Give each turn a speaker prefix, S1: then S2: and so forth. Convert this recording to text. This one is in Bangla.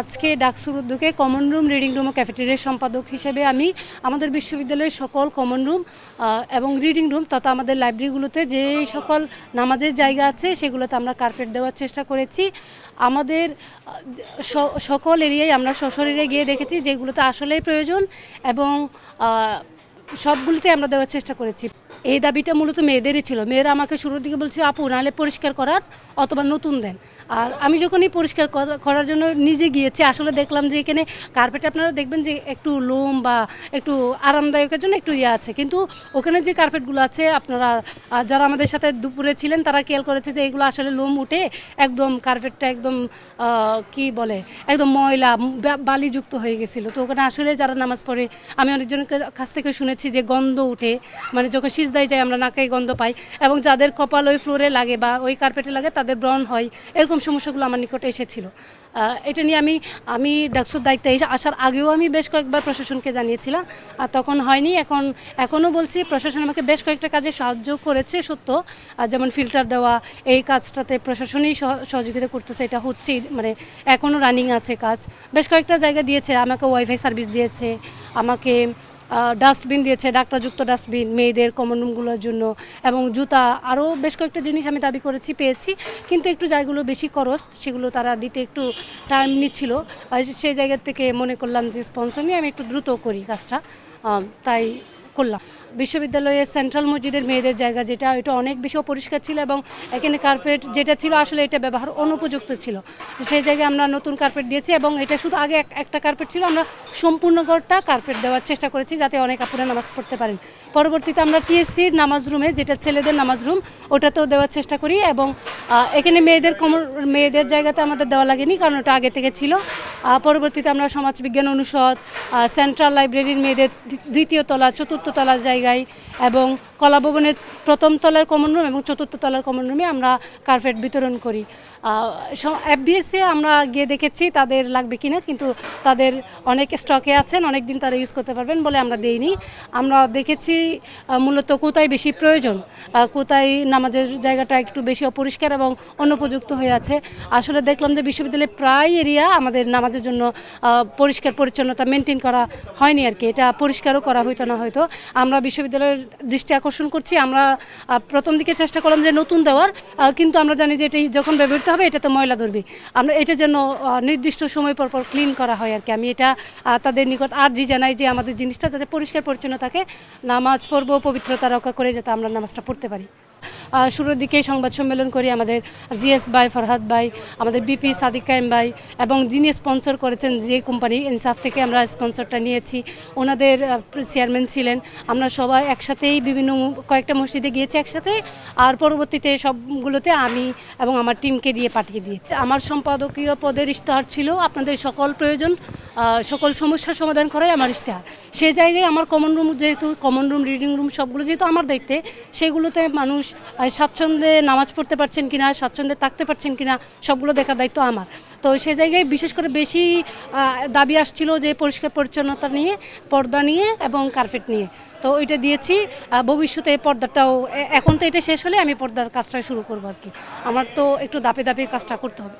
S1: আজকে ডাকসুর উদ্যোগে কমন রুম রিডিং রুম ও ক্যাফেটেরিয়ার সম্পাদক হিসেবে আমি আমাদের বিশ্ববিদ্যালয়ের সকল কমন রুম এবং রিডিং রুম তথা আমাদের লাইব্রেরিগুলোতে যে সকল নামাজের জায়গা আছে সেগুলোতে আমরা কার্পেট দেওয়ার চেষ্টা করেছি। আমাদের সকল এরিয়ায় আমরা সশরীরে গিয়ে দেখেছি যেগুলোতে আসলেই প্রয়োজন এবং সবগুলোতে আমরা দেওয়ার চেষ্টা করেছি। এই দাবিটা মূলত মেয়েদেরই ছিল। মেয়েরা আমাকে শুরুর দিকে বলছে, আপু, নাহলে পরিষ্কার করার অথবা নতুন দেন। আর আমি যখনই পরিষ্কার করা- করার জন্য নিজে গিয়েছি, আসলে দেখলাম যে এখানে কার্পেট আপনারা দেখবেন যে একটু লোম বা একটু আরামদায়কের জন্য একটু ইয়ে আছে। কিন্তু ওখানে যে কার্পেটগুলো আছে, আপনারা যারা আমাদের সাথে দুপুরে ছিলেন, তারা খেয়াল করেছে যে এগুলো আসলে লোম উঠে একদম কার্পেটটা একদম কি বলে, একদম ময়লা বালিযুক্ত হয়ে গেছিল। তো ওখানে আসলে যারা নামাজ পড়ে, আমি অনেকজনের কাছ থেকে শুনেছি যে গন্ধ উঠে মানে যখন সিজদায় যায় আমরা নাকে গন্ধ পাই এবং যাদের কপাল ওই ফ্লোরে লাগে বা ওই কার্পেটে লাগে তাদের ব্রণ হয়, এরকম সমস্যাগুলো আমার নিকটে এসেছিল। এটা নিয়ে আমি আমি ডাকসুর দায়িত্বে এসে আসার আগেও আমি বেশ কয়েকবার প্রশাসনকে জানিয়েছিলাম, আর তখন হয়নি, এখন, এখনও বলছি প্রশাসন আমাকে বেশ কয়েকটা কাজে সাহায্য করেছে সত্য যেমন ফিল্টার দেওয়া, এই কাজটাতে প্রশাসনই সহ- সহযোগিতা করতেছে, এটা হচ্ছেই মানে এখনও রানিং আছে কাজ, বেশ কয়েকটা জায়গা দিয়েছে, আমাকে ওয়াইফাই সার্ভিস দিয়েছে, আমাকে ডাস্টবিন দিয়েছে ডাক্তারযুক্ত ডাস্টবিন, মেয়েদের কমন রুমগুলোর জন্য এবং জুতা আরও বেশ কয়েকটা জিনিস আমি দাবি করেছি, পেয়েছি। কিন্তু একটু জায়গাগুলো বেশি খরচ, সেগুলো তারা দিতে একটু টাইম নিচ্ছিল। সেই জায়গার থেকে মনে করলাম যে স্পন্সর নিয়ে আমি একটু দ্রুত করি কাজটা। তাই করলাম। বিশ্ববিদ্যালয়ের সেন্ট্রাল মসজিদের মেয়েদের জায়গা যেটা, এটা অনেক বেশি অপরিষ্কার ছিল এবং এখানে কার্পেট যেটা ছিল আসলে এটা ব্যবহার অনুপযুক্ত ছিল। সেই জায়গায় আমরা নতুন কার্পেট দিয়েছি এবং এটা শুধু আগে একটা কার্পেট ছিল, আমরা সম্পূর্ণ ঘরটা কার্পেট দেওয়ার চেষ্টা করেছি যাতে অনেক আপুরা নামাজ পড়তে পারেন। পরবর্তীতে আমরা টিএসসির নামাজ রুমে, যেটা ছেলেদের নামাজ রুম, ওটাতেও দেওয়ার চেষ্টা করি এবং এখানে মেয়েদের কমন মেয়েদের জায়গাতে আমাদের দেওয়া লাগেনি কারণ ওটা আগে থেকে ছিল। পরবর্তীতে আমরা সমাজবিজ্ঞান অনুষদ সেন্ট্রাল লাইব্রেরির মেয়েদের দ্বি- দ্বিতীয় তলা, চতুর্থ তলার জায়গায় এবং কলা ভবনের প্রথম তলার কমন রুম এবং চতুর্থ তলার কমন রুমে আমরা কার্পেট বিতরণ করি। এফবিএসে আমরা গিয়ে দেখেছি তাদের লাগবে কিনা, কিন্তু তাদের অনেক স্টকে আছেন অনেক দিন তারা ইউজ করতে পারবেন বলে আমরা দেইনি। আমরা দেখেছি মূলত কোথায় বেশি প্রয়োজন। কোথায় নামাজের জায়গাটা একটু বেশি অপরিষ্কার এবং অনুপযুক্ত হয়ে আছে। আসলে দেখলাম যে বিশ্ববিদ্যালয়ের প্রায় এরিয়া আমাদের নামাজের জন্য পরিষ্কার পরিচ্ছন্নতা মেনটেন করা হয়নি আর কি এটা পরিষ্কারও করা হইতো না হয়তো। আমরা বিশ্ববিদ্যালয়ের দৃষ্টি আকর্ষণ করছি, আমরা প্রথম দিকে চেষ্টা করলাম যে নতুন দেওয়ার কিন্তু আমরা জানি যে এটাই যখন ব্যবহৃত হবে এটা তো ময়লা ধরবে। আমরা এটা যেন নির্দিষ্ট সময় পর পর ক্লিন করা হয় আর কি। আমি এটা তাদের নিকট আর্জি জানাই যে আমাদের জিনিসটা যাতে পরিষ্কার পরিচ্ছন্ন থাকে, নামাজ পড়ব, পবিত্রতা রক্ষা করে যাতে আমরা নামাজটা পড়তে পারি। শুরুর দিকেই সংবাদ সম্মেলন করি আমাদের জিএস ভাই, ফরহাদ ভাই, আমাদের বিপি সাদিক কায়েম ভাই এবং যিনি স্পন্সর করেছেন যে কোম্পানি ইনসাফ থেকে আমরা স্পন্সরটা নিয়েছি। ওনাদের চেয়ারম্যান ছিলেন। আমরা সবাই একসাথেই বিভিন্ন কয়েকটা মসজিদে গিয়েছি একসাথে। আর পরবর্তীতে সবগুলোতে আমি এবং আমার টিমকে দিয়ে পাঠিয়ে দিয়েছি। আমার সম্পাদকীয় পদের ইশতেহার ছিল আপনাদের সকল প্রয়োজন। সকল সমস্যার সমাধান করাই আমার ইশতেহার। সেই জায়গায় আমার কমন রুম যেহেতু কমন রুম রিডিং রুম সবগুলো যেহেতু আমার দায়িত্বে, সেগুলোতে মানুষ স্বাচ্ছন্দ্যে নামাজ পড়তে পারছেন কিনা, স্বাচ্ছন্দ্যে থাকতে পারছেন কিনা, সবগুলো দেখার দায়িত্ব আমার। তো সেই জায়গায় বিশেষ করে বেশি দাবি আসছিল যে পরিষ্কার পরিচ্ছন্নতা নিয়ে, পর্দা নিয়ে এবং কার্পেট নিয়ে। তো ওইটা দিয়েছি ভবিষ্যতে এই পর্দাটাও এখন তো এটা শেষ হলে আমি পর্দার কাজটা শুরু করব আর কি। আমার তো একটু দাপে দাপে কাজটা করতে হবে।